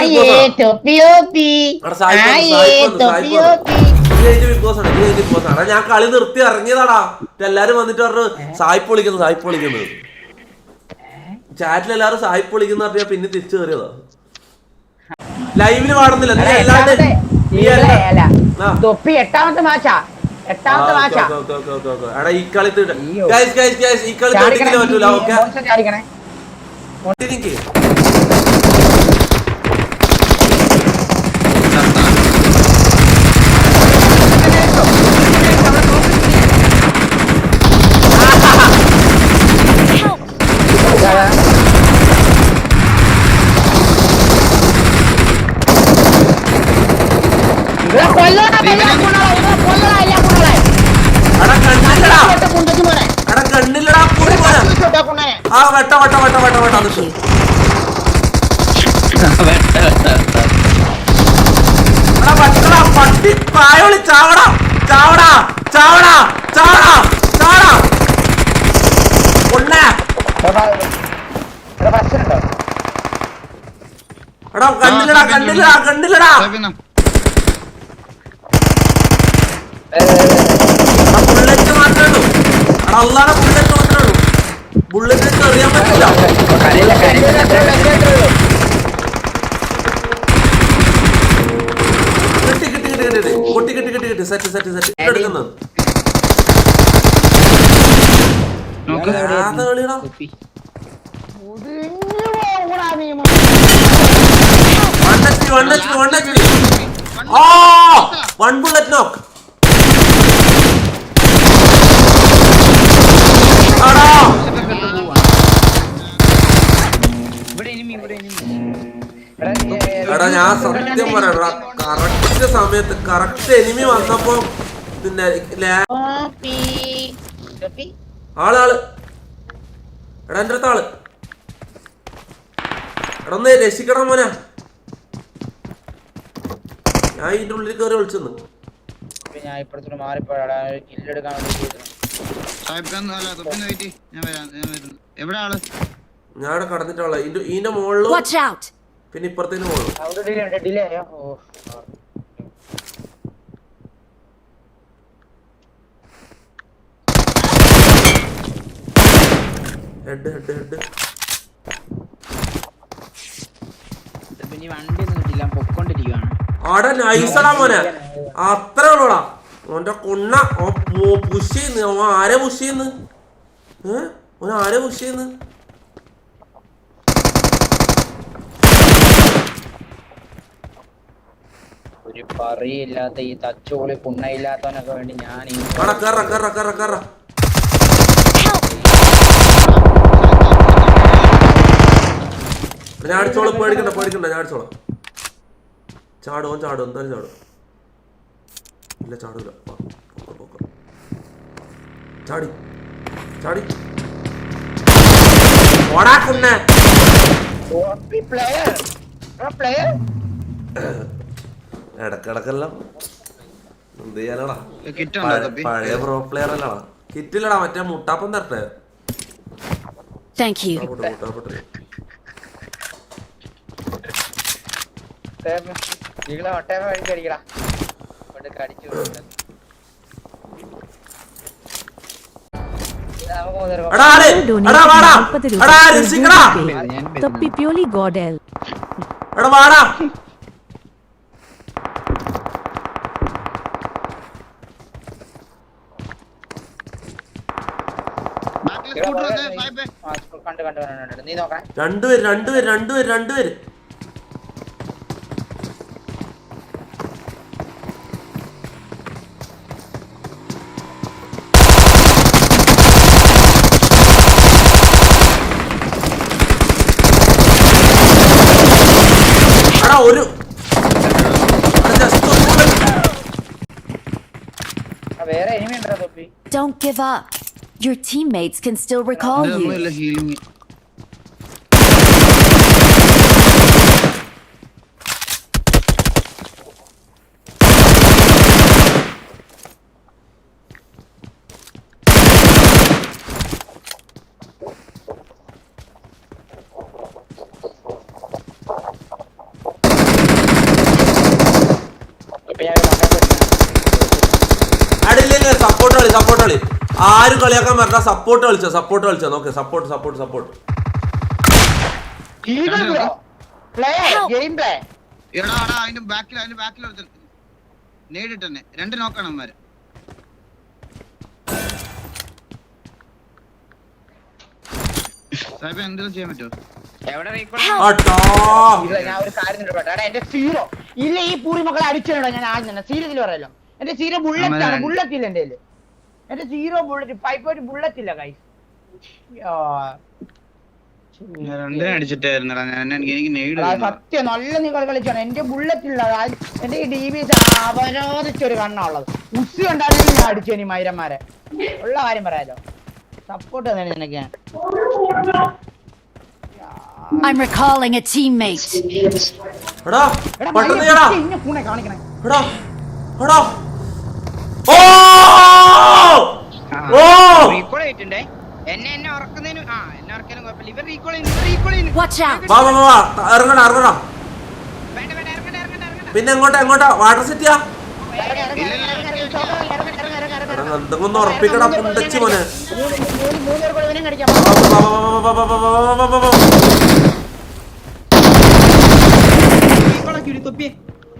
ആയേ ടൊപ്പി ഓപ്പി അവിടെ സായിപ്പ് വന്നു, ആയേ സായിപ്പ് വന്നു, ടൊപ്പി സായിപ്പ് ഓപ്പി ഇത് കഴിഞ്ഞ് ബിഗ് ബോസ് ആണ് ബിഗ് ബോസ് ആണ്. ഞാൻ കളി നിർത്തി ഇറങ്ങിയതാടാ. എല്ലാരും വന്നിട്ട് പറഞ്ഞു സായിപ്പ് വിളിക്കുന്നു സായിപ്പ് വിളിക്കുന്നത് ചാറ്റിൽ എല്ലാരും സായിപ്പ് വിളിക്കുന്ന പറഞ്ഞാ പിന്നെ തിരിച്ചു കയറിയതാ ലൈവിൽ പാടുന്നില്ല. നീ അല്ലാണ്ട്. തൊപ്പി എട്ടാമത്തെ മാച്ചാ എട്ടാമത്തെ മാച്ചാ. എടാ ഈ കളി. ഗൈസ് ഗൈസ് ഗൈസ് ഈ കളി തെറ്റിക്കില്ല പറ്റൂല ഓക്കെ മോശം ചാടിക്കണേ എനിക്ക് ഇവിടെ കൊല്ലണ, കൊല്ലണ, കൊല്ലണ, ഇവിടെ കൊല്ലണ, ഇല്ല, കൊല്ലണ. എടാ കണ്ണില്ലടാ ഇങ്ങോട്ട് കൊണ്ടുവച്ച് പോരെ. എടാ കണ്ണില്ലടാ കൂടി പോരാ ഇങ്ങോട്ട് കൊണ്ടുവരെ. ആ വെട്ട വെട്ട വെട്ട വെട്ട വെട്ട അത് ശരി. പട്ടി പായോളി ചാവടാ ചാവടാ ചാവടാ ചാവടാ ചാവടാ കൊണ്ണേ ഇവിടെ ഇവിടെ ബസ് ഉണ്ടോ? എടാ കണ്ടില്ലടാ കണ്ടില്ലടാ കണ്ടില്ലടാ ഏ, ഏ, ഏ. എടാ ബുള്ളറ്റ് മാത്രമേ ഉള്ളൂ എടാ അള്ളാടെ ബുള്ളറ്റ് മാത്രമേ ഉള്ളൂ ബുള്ളറ്റ് അറിയാൻ പറ്റില്ല കരയില്ല, കരയില്ല, കരയില്ല. കിട്ടി കിട്ടി കിട്ടി കിട്ടി കൊട്ടി കിട്ടി കിട്ടി കിട്ടി സെറ്റ് സെറ്റ് സെറ്റ്. എടുക്കുന്നത്. വൺ വൺ വൺ എച്ച് ആ വൺ ബുള്ളറ്റ് നോക്ക് എടാ ഞാൻ സത്യം പറയടാ കറക്റ്റ് സമയത്ത് കറക്റ്റ് എനിമി വന്നപ്പോ പിന്നെ. ആൾ ആൾ എടാ എന്റെ അടുത്ത ആൾ. എടാ ഒന്ന് രക്ഷിക്കണം മോനെ. ഞാൻ ഇതിന്റെ ഉള്ളിൽ കയറി വിളിച്ചെന്ന്. ഞാൻ ഇപ്പഴത്തോട് മാറിപ്പോഴാ കില്ലെടുക്കാൻ വേണ്ടി. ഞാൻ വരാം. ഞാൻ വരുന്നു. എവിടെ ആൾ? ഞാൻ ഇവിടെ കടന്നിട്ടുള്ള ഇതിന്റെ ഇതിന്റെ മുകളിലും! പിന്നെ ഇപ്പുറത്തേന് മുകളിലും അവിടെ ഡിലേ ഉണ്ട് ഡിലേ ആയോ ഓ ഹെഡ് ഹെഡ് ഹെഡ്. വണ്ടി ഒന്നും കിട്ടില്ല പൊക്കൊണ്ടിരിക്കുവാണ് ആടെ നൈസടാ മോനെ. അത്ര ഉള്ളൂടാ. ഓന്റെ കൊണ്ണ പുഷ് ചെയ്യുന്നു. ആരെ പുഷ് ചെയ്യുന്നു? ഏഹ് ഓൻ ആരെ പുഷ് ചെയ്യുന്നു? ഒരു പറയില്ലാത്ത ഈ തച്ചോളി പുണ്ണയില്ലാത്തവനൊക്കെ വേണ്ടി ഞാൻ കേറ കേറ. ഞാൻ അടിച്ചോളാം പേടിക്കണ്ട പേടിക്കണ്ട ഞാൻ ചാടോ ചാടും ചാടും എന്തായാലും ചാടും ഇല്ല ചാടൂല. ചാടി ചാടി. ഓടാ പ്ലെയർ ഇടക്കിടക്കെല്ലാം എന്ത് ചെയ്യാനാടാ? പഴയ പ്രോ പ്ലെയർ അല്ലടാ. കിറ്റില്ലടാ മറ്റേ മുട്ടാപ്പം തരട്ടെ. മുട്ടാപ്പൊട്ട്. നിങ്ങളെ ഒട്ടേമ വഴിക്ക് അടിക്കടാ കൊണ്ട് കടിച്ചു ഗോഡൽ. എടാ വാടാ. രണ്ടുപേര് രണ്ടുപേര് രണ്ടുപേര് രണ്ടുപേര്. തൊപ്പി Don't give up. Your teammates can still recall you. ഇതൊന്നുമില്ല ഹീലിംഗ് കളി സപ്പോർട്ട് കളി ആരും കളിയാക്കാൻ സപ്പോർട്ട് കളിച്ച സപ്പോർട്ട് കളിച്ച നോക്ക് സപ്പോർട്ട് സപ്പോർട്ട് സപ്പോർട്ട് എടാ എടാ അതിന്റെ ബാക്കിൽ അതിന്റെ ബാക്കിൽ ഒരുത്തൻ. നേരിട്ട് തന്നെ. രണ്ട് നോക്കണം സാഹിബ് എന്തെങ്കിലും ചെയ്യാൻ പറ്റുമോ? ഞാൻ ഒരു കാര്യം എന്റെ സീറോ ഇല്ല ഈ പൂറി മക്കളെ അടിച്ചോ ഞാൻ ആദ്യം തന്നെ. സീരിയസിൽ പറയാലോ എന്റെ സീറോ ബുള്ളറ്റ് ആണ്. ബുള്ളറ്റ് ഇല്ല എന്റെ എന്റെ സീറോ ബുള്ളറ്റ് പൈപ്പ് ഒരു ബുള്ളറ്റ് ഇല്ല കൈ സത്യം നല്ല നിങ്ങൾ കളിച്ചാണ്. എന്റെ ബുള്ളറ്റ് ഉള്ളത് എന്റെ ഈ ഡി ബി അപരാധിച്ചൊരു കണ്ണാ ഉള്ളത്. ഉസ് കണ്ടാലും ഞാൻ അടിച്ചു ഇനി മൈരന്മാരെ. ഉള്ള കാര്യം പറയാലോ. സപ്പോർട്ട് തന്നെ നിനക്ക് I'm recalling a teammate. എടാ പെട്ടെന്ന് ചെയ്യടാ ഇന്നെ കൂടെ കാണിക്കണേ. എടാ എടാ. ഓ! ഓ എന്നെ എന്നെ ആ എന്നെ വാ വാ വാ ഇറങ്ങണം ഇറങ്ങണം വേണ്ട വേണ്ട പിന്നെ എങ്ങോട്ടാ എങ്ങോട്ടാ വാട്ടർ സിറ്റിയാ എന്തെങ്കിലും ഉറപ്പിക്കടാ പുണ്ടച്ചു മോനെ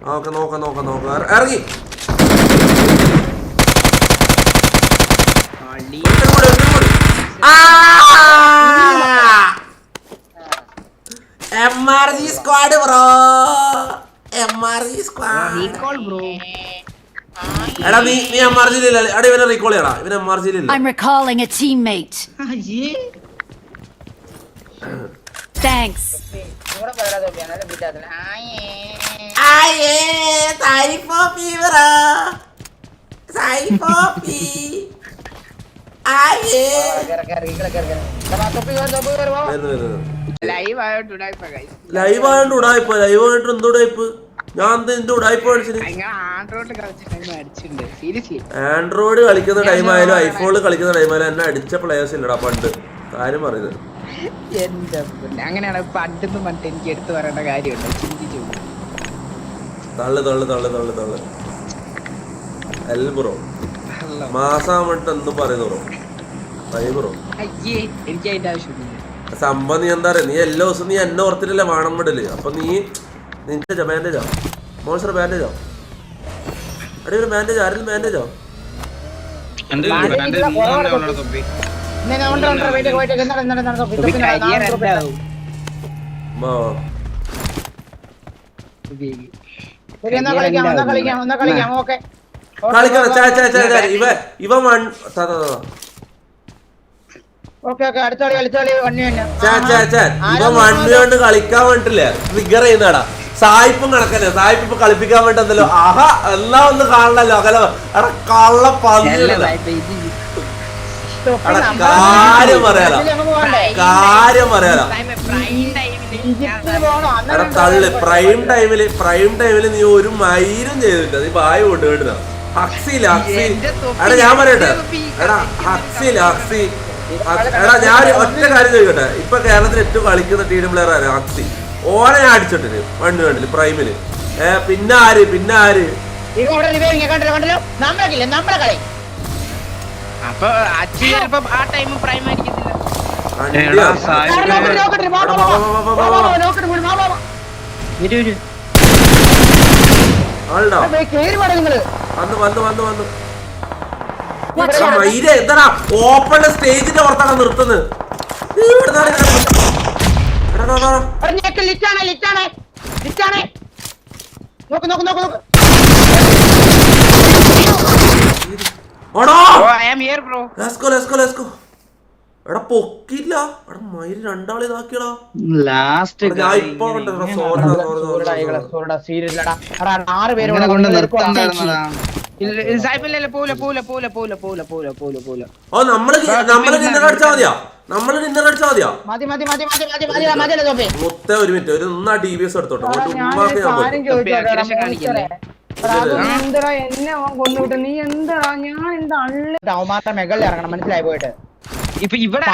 നോക്ക നോക്ക നോക്ക നോക്ക ഇറങ്ങി നീ നീ എമർജൻസിയില്ല അടി ഇവനെ റീകോൾ ചെയ്യടാ. ഇവനെ എമർജൻസിയില്ല I'm recalling a teammate. Thanks. ഇവിടെ പോരാ തോപ്പിയാണ് അല്ലെ പിറ്റാത്തില്ല ആയേ. ആയേ സൈഫോ ഫീവറാ സൈഫോ ഫീ ആയേ ലൈവ് ആയോണ്ട് ലൈവ് ആയിട്ട് ഉടായിപ്പോ ലൈവ് ആയിട്ട് എന്തോ ഉടായിപ്പ് ഞാൻ എന്ത് ഉടായ്പ ആൻഡ്രോയിഡ് കളിക്കുന്ന ടൈം ആയാലും ഐഫോൺ കളിക്കുന്ന ടൈം ആയാലും എന്നെ അടിച്ച പ്ലേയേഴ്സ് ഇല്ലടാ പണ്ട്. കാര്യം പറയുന്നത് എന്റെ. അങ്ങനെയാണ് പണ്ടെന്ന് പറഞ്ഞിട്ട് എനിക്ക് എടുത്തു പറയേണ്ട കാര്യമുണ്ട്. ചിന്തിച്ചു തള്ളു തള്ളു തള്ളു തള്ളു തള്ളു. എൽ ബ്രോ മാസാമട്ട് എന്തും പറയുന്നു ബ്രോ. Pi bro. എനിക്ക് അതിന്റെ ആവശ്യമില്ല സംഭവം നീ എന്താ പറയാ നീ എല്ലാ ദിവസവും നീ എന്നെ ഓർത്തിട്ടല്ലേ വാണം വിടൽ. അപ്പൊ നീ നിന്റെ ബാൻഡേജോ മോൺസ്റ്റർ ബാൻഡേജോ അടി ഒരു ബാൻഡേജോ ആരും ബാൻഡേജോ ഇവ വൺ കളിക്കാൻ വേണ്ടിട്ടില്ല? ട്രിഗർ ചെയ്യുന്നടാ സായിപ്പും കണക്കല്ലേ സായിപ്പ് ഇപ്പൊ കളിപ്പിക്കാൻ വേണ്ടല്ലോ ആഹാ എന്നാ ഒന്ന് കാണണല്ലോ. അകല എടാ കള്ള പന്നില്ല കാര്യം എടാ തള്ളു. പ്രൈം ടൈമിൽ പ്രൈം ടൈമിൽ നീ ഒരു മൈരും ചെയ്തില്ല നീ ബായ് കൊണ്ട് കേട്ടോ ഹക്സില്ല ഹക്സി എടാ ഞാൻ പറയട്ടെ. എടാ ഹക്സില്ല ഹക്സി എടാ ഞാൻ ഒറ്റ കാര്യം ചോദിക്കട്ടെ. ഇപ്പൊ കേരളത്തിൽ ഏറ്റവും കളിക്കുന്ന ടീം പ്ലെയർ ആരാ? ഹക്സി. ഓനെ ഞാൻ അടിച്ചിട്ടിന് വണ്ടി വേണ്ടിൽ പ്രൈമിൽ ഏ പിന്നെ ആര്? പിന്നെ ആര്? വന്നു ഓപ്പൺ സ്റ്റേജിന്റെ പുറത്താണ് നിർത്തുന്നത്? ഞെക്ക് ലിറ്റാണ് ലിറ്റാണ് ലിറ്റാണ് നോക്ക് നോക്ക് നോക്ക് നോക്ക്. ഓടാ ഓ ആം ഹിയർ ബ്രോ ലെസ്കോ ലെസ്കോ ലെസ്കോ എടാ പൊക്കില്ല എടാ മയിൽ രണ്ടാളെ ഇതാക്കിയടാ. ലാസ്റ്റ് ആറ് പേര് പോല പോല പോല പോല പോല പോല പോല പോല ഓ നമ്മൾ നമ്മൾ ഡിന്നർ അടിച്ചാ മതിയാ? നമ്മൾ ഡിന്നർ അടിച്ചാ മതിയാ? മതി മതി മതി മതി മതി മതി മതിയല്ലേ തോപ്പി മുത്ത ഒരു മിനിറ്റ് ഒരു ഒന്നാ ടി വി എസ് എടുത്തോട്ടോ. ഉമ്മാക്ക് ഞാൻ പോയി. എന്നെ അവൻ നീ എന്താ ഞാൻ എന്താ അള്ളി അവന്മാരുടെ മെകളിൽ ഇറങ്ങണം മനസ്സിലായി പോയിട്ട്? ഇപ്പൊ ഇവിടെ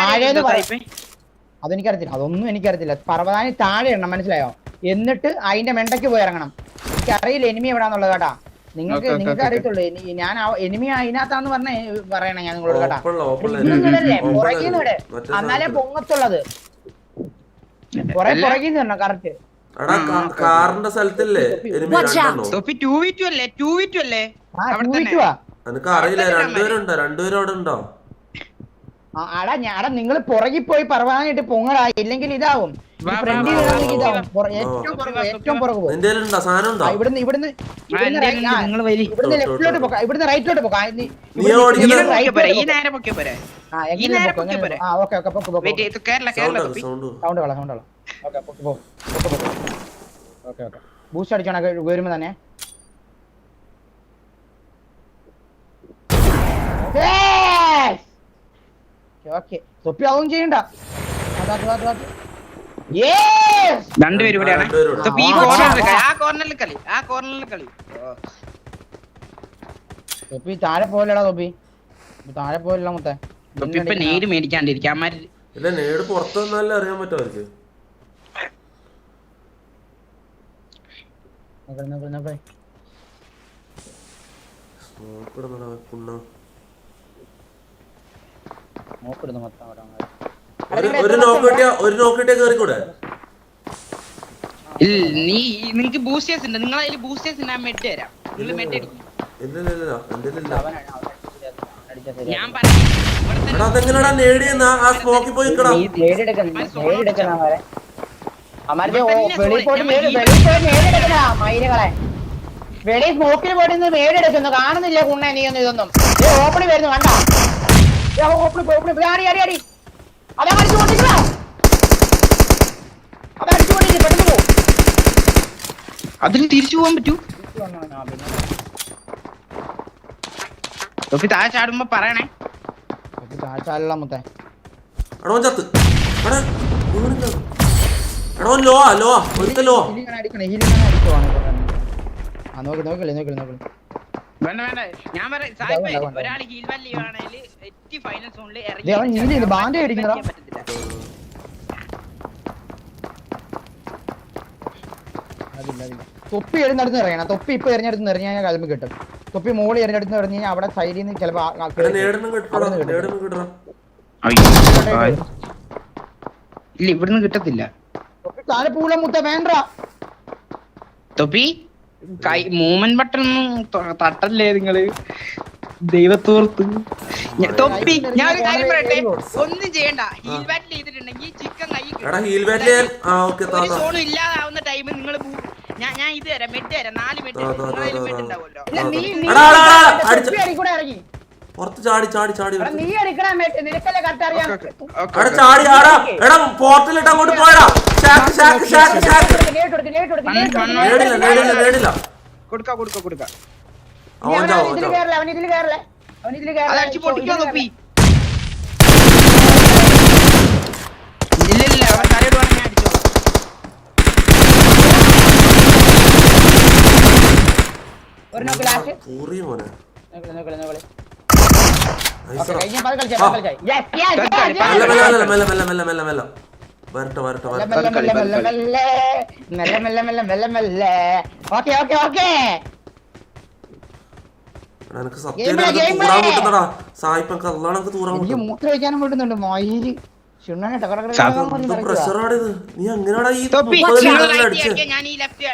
അതെനിക്കറിയത്തില്ല അതൊന്നും എനിക്കറിയത്തില്ല. പർവതാനി താഴെ ഇടണം മനസ്സിലായോ? എന്നിട്ട് അതിന്റെ മെണ്ടയ്ക്ക് പോയി ഇറങ്ങണം. എനിക്കറിയില്ല എനിമി എവിടാന്നുള്ളത് കേട്ടാ. നിങ്ങൾക്ക് നിങ്ങൾക്ക് അറിയത്തുള്ളൂ. ഞാൻ എനിമി അതിനകത്താന്ന് പറഞ്ഞേ പറയണേ ഞാൻ നിങ്ങളോട് കേട്ടാ. പുറകിൽ നിന്ന് ഇവിടെ എന്നാലേ പൊങ്ങത്തുള്ളത്. കൊറേ പുറകിൽ നിന്ന് വരണം കറക്റ്റ്. കാറിന്റെ സ്ഥലത്തില്ലേ? അറിയില്ല രണ്ടുപേരുണ്ടോ? രണ്ടുപേരും അവിടെ ഉണ്ടോ? ആടാ ഞാടാ നിങ്ങൾ പുറകിൽ പോയി പറവാനായിട്ട് പൊങ്ങടാ. ഇല്ലെങ്കിൽ ഇതാവും. ഏറ്റവും ഏറ്റവും സൗണ്ട് പോ ബൂസ്റ്റ് അടിച്ചോണ വരുമ്പോ തന്നെ. ഓക്കെ തൊപ്പി അതൊന്നും ചെയ്യണ്ട. രണ്ടുപേരും ഇവിടെയാണ്. തൊപ്പി ഈ കോർണറിൽ കളി ആ. കോർണറിൽ കളി ആ കോർണറിൽ കളി. തൊപ്പി താഴെ പോലടാ തൊപ്പി. താഴെ പോലല്ല മുത്തേ. തൊപ്പി ഇപ്പൊ നേര് മേടിക്കാണ്ടിരിക്കും അമ്മാര് ഇല്ല നേട് പുറത്ത് വന്നാലേ അറിയാൻ പറ്റും അവർക്ക്. നോക്ക്, നോക്ക്, നോക്ക്. നോക്കരുത് മൊത്തം ഒരു നീ ഉണ്ട്. നിങ്ങൾ ബൂസ്റ്റേഴ്സ് ഞാൻ മെഡ് ഞാൻ ആ പോയി വെളി സ്മോക്കിൽ പോയിട്ട് മേടെടുക്കുന്നു കാണുന്നില്ല കുണ്ണ നീ ഒന്നും ഇതൊന്നും ഓപ്പണി വരുന്നു കണ്ടോ? ഓപ്പണി ഓപ്പണി അടി അടി അടി അതാ അടിച്ചു കൊണ്ടിരിക്കണ. അത് അടിച്ചു കൊണ്ടിരിക്കും പെട്ടെന്ന് പോ. അതിന് തിരിച്ചു പോകാൻ പറ്റൂ. തൊപ്പി താഴെ ചാടുമ്പോ പറയണേ. താഴ്ചാലുള്ള മുത്തേ. എടാ ഓൻ ചത്ത്. എടാ ലോ ലോ ഒരുത്ത ലോ ഹീലിങ്ങനെ അടിക്കണേ. ഹീലിങ്ങനെ അടിക്കുവാണ് നോക്കി നോക്കില്ലേ നോക്കില്ലേ നോക്കില്ലേ. തൊപ്പി എറിഞ്ഞടുത്ത് ഇറങ്ങണം തൊപ്പി ഇപ്പൊ എറിഞ്ഞടുത്ത് എറിഞ്ഞാൽ ഞാൻ കലമ്പ് കിട്ടും. തൊപ്പി മോളി എറിഞ്ഞടുത്ത് എറിഞ്ഞു അവിടെ സൈഡിൽ നിന്ന് ചിലപ്പോ ഇല്ല ഇവിടുന്ന് കിട്ടത്തില്ല. തൊപ്പി താഴെ പൂളം മുട്ട വേണ്ട. തൊപ്പി? കൈ മൂവ്മെന്റ് ബട്ടൺ തട്ടല്ലേ നിങ്ങൾ? ദൈവത്തോർത്ത് തൊപ്പി ഞാൻ ഒരു കാര്യം പറയട്ടെ? ഒന്നും ചെയ്യണ്ട. ഹീൽ ബാറ്റിൽ ചെയ്തിട്ടുണ്ടെങ്കിൽ ചിക്കൻ കൈ. സോണും ഇല്ലാതാവുന്ന ടൈം നിങ്ങൾ ഞാൻ ഞാൻ ഇത് തരാം മെഡ് തരാം. നാല് മെഡ് മെഡ്. ഉണ്ടാവുമല്ലോ. പുറത്ത് ചാടി ചാടി ചാടി നീ എടുക്കണം നിനക്കല്ലേ കറക്റ്റ് അറിയാം അവിടെ ചാടി ആടാ. എടാ പോർട്ടിൽ പോർട്ടലിട്ട് അങ്ങോട്ട് പോയടാ. ഷാക്ക് ഷാക്ക് ഷാക്ക് ഷാക്ക് നേടില്ല നേടില്ല നേടില്ല. കൊടുക്ക കൊടുക്ക കൊടുക്ക. അവൻ ഇതിൽ കേറല അവൻ ഇതിൽ കേറല അവൻ ഇതിൽ കേറല അടിച്ചു പൊട്ടിക്കാൻ നോക്കി. ഇല്ല ഇല്ല അവൻ തലയിടുവാണ് ഞാൻ അടിച്ചോളാം. ഒരു നോക്ക് ലാസ്റ്റ്. പൂറി പോലെ നോക്കളെ നോക്കളെ നോക്കളെ വരട്ടെ വരട്ടെ എനിക്ക് സത്യം തൂറാൻ കിട്ടുന്നടാ സായിപ്പം കല്ലാണ് എനിക്ക് തൂറാൻ കിട്ടും മൂത്ര വെക്കാനും കിട്ടുന്നുണ്ട് മയിൽ പ്രഷറാണിത് നീ എങ്ങനെയാടാ ഈ അടിച്ചത്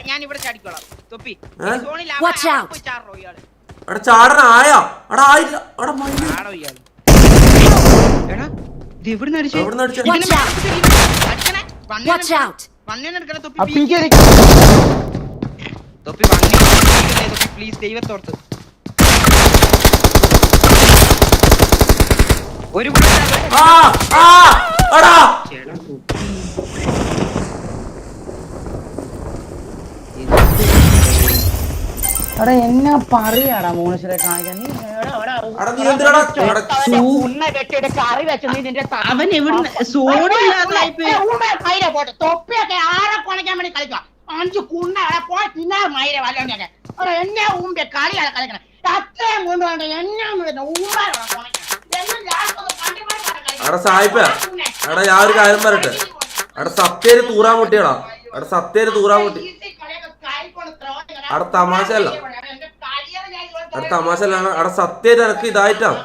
ഞാൻ ഇവിടെ ചാടിക്കോളാം തൊപ്പി എടാ ചാടന ആയാ. എടാ ആയില്ല. എടാ മഞ്ഞ. ഒരു നീ അവിടെ സായിപ്പ. ഞാൻ ഒരു കാര്യം പറയട്ടെ? അവിടെ സത്യേര് തൂറാൻ പൊട്ടിയാടാ. അവിടെ സത്യേര് തൂറാൻ പൊട്ടി അവിടെ തമാശ അല്ല അവിടെ തമാശ അല്ല അവിടെ സത്യം നിനക്ക് ഇതായിട്ടാണ്